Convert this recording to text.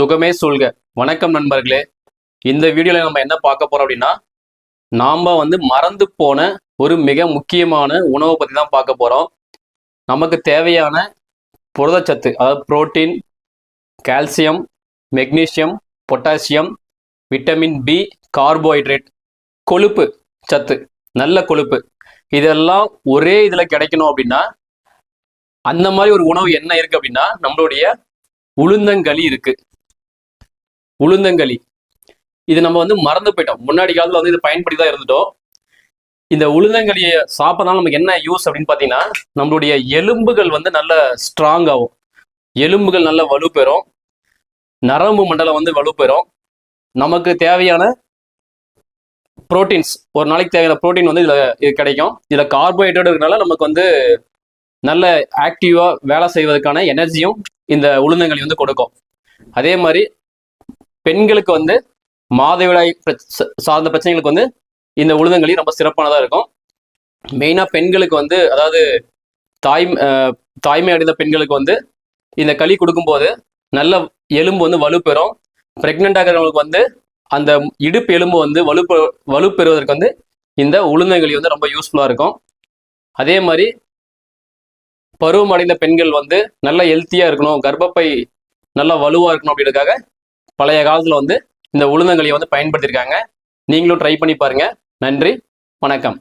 சுகமே சொல்க. வணக்கம் நண்பர்களே. இந்த வீடியோவில் நம்ம என்ன பார்க்க போகிறோம் அப்படின்னா நாம் வந்து மறந்து போன ஒரு மிக முக்கியமான உணவை பற்றி தான் பார்க்க போகிறோம் நமக்கு தேவையான புரதச்சத்து அதாவது protein calcium magnesium potassium vitamin B carbohydrate கொழுப்பு சத்து நல்ல கொழுப்பு. இதெல்லாம் ஒரே இதில் கிடைக்கணும் அப்படின்னா அந்த மாதிரி ஒரு உணவு என்ன இருக்குது அப்படின்னா நம்மளுடைய உளுந்தங்களி இருக்குது உளுந்தங்களி. இது நம்ம வந்து மறந்து போயிட்டோம். முன்னாடி காலத்துல வந்து இது பயன்படுத்தி தான் இருந்துட்டோம். இந்த உளுந்தங்களியை சாப்பிட்றதுனால நமக்கு என்ன யூஸ் அப்படின்னு பார்த்தீங்கன்னா நம்மளுடைய எலும்புகள் வந்து நல்ல ஸ்ட்ராங் ஆகும். எலும்புகள் நல்ல வலு பெறும். நரம்பு மண்டலம் வந்து வலு பெறும். நமக்கு தேவையான புரோட்டீன்ஸ் ஒரு நாளைக்கு தேவையான புரோட்டீன் வந்து இதில் இது கிடைக்கும். இதில் கார்போஹைட்ரேட் இருக்கனால நமக்கு வந்து நல்ல ஆக்டிவாக வேலை செய்வதற்கான எனர்ஜியும் இந்த உளுந்தங்களி வந்து கொடுக்கும். அதே மாதிரி பெண்களுக்கு வந்து மாதவிடாய் பிரச்ச- சார்ந்த பிரச்சனைகளுக்கு வந்து இந்த உளுந்தங்களி ரொம்ப சிறப்பானதாக இருக்கும். மெயினாக பெண்களுக்கு வந்து அதாவது தாய் தாய்மை அடைந்த பெண்களுக்கு வந்து இந்த களி கொடுக்கும்போது நல்ல எலும்பு வந்து வலுப்பெறும் ப்ரெக்னென்ட் ஆகிறவங்களுக்கு வந்து அந்த இடுப்பு எலும்பு வந்து வலுப்பெ வலுப்பெறுவதற்கு வந்து இந்த உளுந்தங்களி வந்து ரொம்ப யூஸ்ஃபுல்லாக இருக்கும். அதே மாதிரி பருவம் அடைந்த பெண்கள் வந்து நல்ல ஹெல்த்தியாக இருக்கணும் கர்ப்பப்பை நல்லா வலுவாக இருக்கணும் அப்படின்றதுக்காக பழைய காலத்தில் வந்து இந்த உளுந்தங்களியை வந்து பயன்படுத்தியிருக்காங்க நீங்களும் ட்ரை பண்ணி பாருங்கள் நன்றி. வணக்கம்.